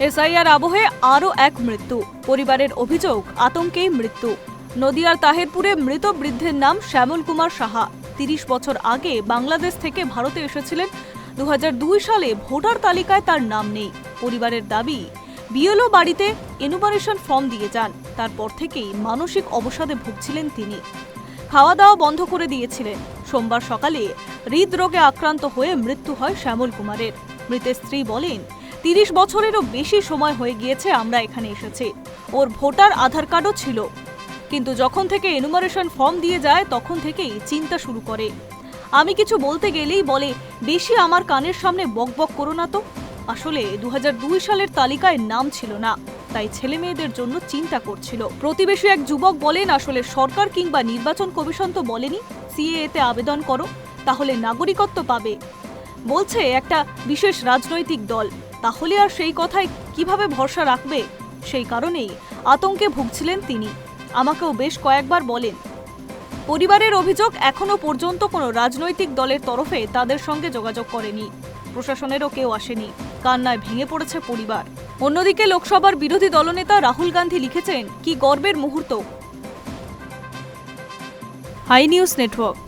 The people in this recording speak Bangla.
এসআইআর আবহে আরও এক মৃত্যু। পরিবারের অভিযোগ, আতঙ্কেই মৃত্যু। নদিয়ার তাহেরপুরে মৃত বৃদ্ধের নাম শ্যামল কুমার সাহা। তিরিশ বছর আগে বাংলাদেশ থেকে ভারতে এসেছিলেন। দু হাজার দুই সালে ভোটার তালিকায় তার নাম নেই। পরিবারের দাবি, বিএলও বাড়িতে এনুমারেশন ফর্ম দিয়ে যান। তারপর থেকেই মানসিক অবসাদে ভুগছিলেন তিনি। খাওয়া দাওয়া বন্ধ করে দিয়েছিলেন। সোমবার সকালে হৃদরোগে আক্রান্ত হয়ে মৃত্যু হয় শ্যামল কুমারের। মৃতের স্ত্রী বলেন তিরিশ বছরেরও বেশি সময় হয়ে গিয়েছে আমরা এখানে এসেছি। ওর ভোটার আধার কার্ডও ছিল। কিন্তু যখন থেকে এনুমারেশন ফর্ম দিয়ে যায়, তখন থেকেই চিন্তা শুরু করে। আমি কিছু বলতে গেলেই বলে, বেশি আমার কানের সামনে বকবক করো না তো। আসলে দু হাজার দুই সালের তালিকায় নাম ছিল না, তাই ছেলে মেয়েদের জন্য চিন্তা করছিল। প্রতিবেশী এক যুবক বলেন, আসলে সরকার কিংবা নির্বাচন কমিশন তো বলেনি সিএতে আবেদন করো, তাহলে নাগরিকত্ব পাবে। বলছে একটা বিশেষ রাজনৈতিক দল। তাহলে আর সেই কথায় কীভাবে ভরসা রাখবে? সেই কারণেই আতঙ্কে ভুগছিলেন তিনি। আমাকেও বেশ কয়েকবার বলেন, পরিবারের অভিযোগ এখনও পর্যন্ত কোনো রাজনৈতিক দলের তরফে তাদের সঙ্গে যোগাযোগ করেনি। প্রশাসনেরও কেউ আসেনি। কান্নায় ভেঙে পড়েছে পরিবার। অন্যদিকে লোকসভার বিরোধী দলনেতা রাহুল গান্ধী লিখেছেন, কি গর্বের মুহূর্ত। Hi news network.